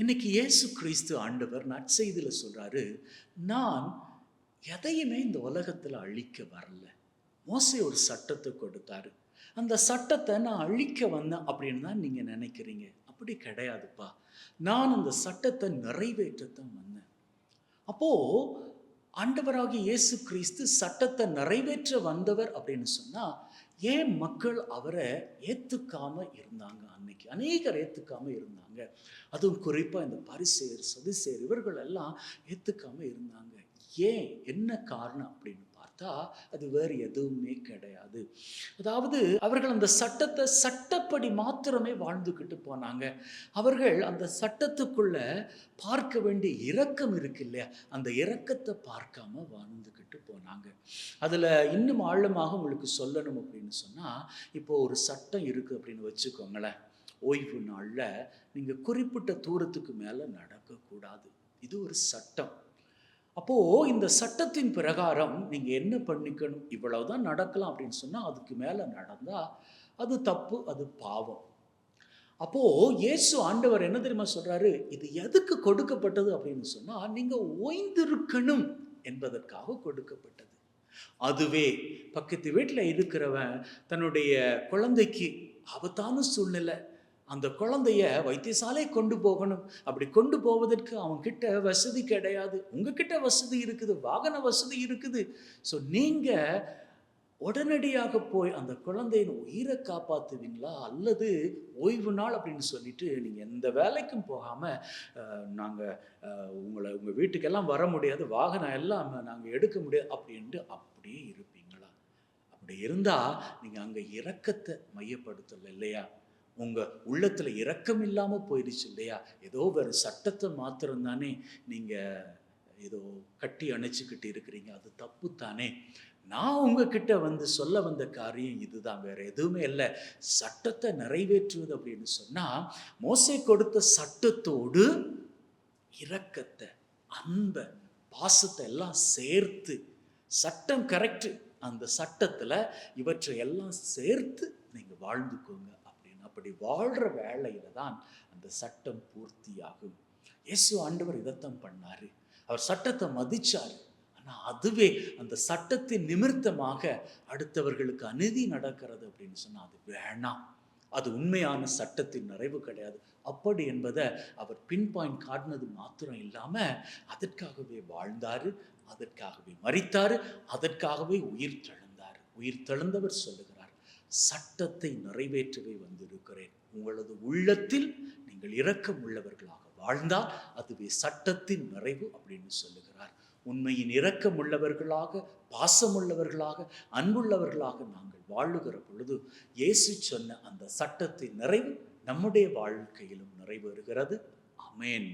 இன்னைக்கு இயேசு கிறிஸ்து ஆண்டவர் நற்செய்தியில் சொல்கிறாரு நான் எதையுமே இந்த உலகத்தில் அழிக்க வரல. மோசை ஒரு சட்டத்தை கொடுத்தாரு. அந்த சட்டத்தை நான் அழிக்க வந்தேன் அப்படின்னு தான் நீங்கள் நினைக்கிறீங்க. அப்படி கிடையாதுப்பா. நான் அந்த சட்டத்தை நிறைவேற்றத்தான் வந்தேன். அப்போது ஆண்டவராகிய இயேசு கிறிஸ்து சட்டத்தை நிறைவேற்ற வந்தவர் அப்படின்னு சொன்னால் ஏன் மக்கள் அவரை ஏற்றுக்காம இருந்தாங்க அன்னைக்கு? அநேகர் ஏற்றுக்காம இருந்தாங்க. அதுவும் குறிப்பாக இந்த பரிசேர் சதுசேர் இவர்கள் எல்லாம் ஏற்றுக்காம இருந்தாங்க. ஏன்? என்ன காரணம் அப்படின்னு பார்த்தா அது வேறு எதுவுமே கிடையாது. அதாவது அவர்கள் அந்த சட்டத்தை சட்டப்படி மாத்திரமே வாழ்ந்துக்கிட்டு போனாங்க. அவர்கள் அந்த சட்டத்துக்குள்ள பார்க்க வேண்டிய இரக்கம் இருக்கு இல்லையா? அந்த இரக்கத்தை பார்க்காம வாழ்ந்துக்கிட்டு போனாங்க அதில் இன்னும் ஆழமாக உங்களுக்கு சொல்லணும் அப்படின்னு சொன்னால் இப்போ ஒரு சட்டம் இருக்குது அப்படின்னு வச்சுக்கோங்களேன். ஓய்வு நாளில் நீங்கள் குறிப்பிட்ட தூரத்துக்கு மேலே நடக்கக்கூடாது. இது ஒரு சட்டம். அப்போது இந்த சட்டத்தின் பிரகாரம் நீங்கள் என்ன பண்ணிக்கணும்? இவ்வளவுதான் நடக்கலாம் அப்படின்னு சொன்னால் அதுக்கு மேலே நடந்தால் அது தப்பு அது பாவம். அப்போது இயேசு ஆண்டவர் என்ன தெரியுமா சொல்கிறாரு இது எதுக்கு கொடுக்கப்பட்டது அப்படின்னு சொன்னால் நீங்கள் ஓய்ந்திருக்கணும். என்பதற்காக கொடுக்கப்பட்டது. அதுவே பக்கத்து வீட்டில் இருக்கிறவன் தன்னுடைய குழந்தைக்கு ஆபத்தான சூழ்நிலை. அந்த குழந்தைய வைத்தியசாலை கொண்டு போகணும். அப்படி கொண்டு போவதற்கு அவன்கிட்ட வசதி கிடையாது. உங்ககிட்ட வசதி இருக்குது வாகன வசதி இருக்குது. ஸோ நீங்கள் உடனடியாக போய் அந்த குழந்தையின் உயிரை காப்பாற்றுவீங்களா அல்லது ஓய்வு நாள் அப்படின்னு சொல்லிட்டு நீங்கள் எந்த வேலைக்கும் போகாமல் நாங்கள் உங்களை உங்கள் வீட்டுக்கெல்லாம் வர முடியாது வாகனம் எல்லாம் நாங்கள் எடுக்க முடியாது அப்படின்ட்டு அப்படியே இருப்பீங்களா? அப்படி இருந்தால் நீங்கள் அங்கே இறக்கத்தை மையப்படுத்தலை இல்லையா? உங்கள் உள்ளத்தில் இரக்கம் இல்லாமல் போயிடுச்சு இல்லையா? ஏதோ வேறு சட்டத்தை மாத்திரம் தானே நீங்கள் ஏதோ கட்டி அணைச்சிக்கிட்டு இருக்கிறீங்க. அது தப்பு தானே நான் உங்ககிட்ட வந்து சொல்ல வந்த காரியம் இதுதான். வேற எதுவுமே இல்லை. சட்டத்தை நிறைவேற்றுவது அப்படின்னு சொன்னால் மோசை கொடுத்த சட்டத்தோடு இரக்கத்தை அன்பை பாசத்தை எல்லாம் சேர்த்து சட்டம் கரெக்டு அந்த சட்டத்தில் இவற்றை எல்லாம் சேர்த்து நீங்கள் வாழ்ந்துக்கோங்க அப்படின்னு. அப்படி வாழ்கிற வேலையில் தான் அந்த சட்டம் பூர்த்தியாகும். இயேசு ஆண்டவர் இதைத்தான் பண்ணார். அவர் சட்டத்தை மதித்தார் ஆனால் அதுவே அந்த சட்டத்தின் நிமித்தமாக அடுத்தவர்களுக்கு அநீதி நடக்கிறது அப்படின்னு சொன்னால் அது வேணாம். அது உண்மையான சட்டத்தின் நிறைவு கிடையாது. அப்படி என்பதை அவர் பின் பாயிண்ட் காட்டினது மாத்திரம் இல்லாமல் அதற்காகவே வாழ்ந்தார் அதற்காகவே மறித்தார் அதற்காகவே உயிர் தெழுந்தார். உயிர் தெழுந்தவர் சொல்லுகிறார் சட்டத்தை நிறைவேற்றவே வந்திருக்கிறேன். உங்களது உள்ளத்தில் நீங்கள் இரக்கம் உள்ளவர்களாக வாழ்ந்தால் அதுவே சட்டத்தின் நிறைவு அப்படின்னு சொல்லுகிறார். உண்மையின் இரக்கம் உள்ளவர்களாக பாசமுள்ளவர்களாக அன்புள்ளவர்களாக நாங்கள் வாழுகிற பொழுது இயேசு சொன்ன அந்த சட்டத்தின் நிறைவு நம்முடைய வாழ்க்கையிலும் நிறைவேறுகிறது. அமேன்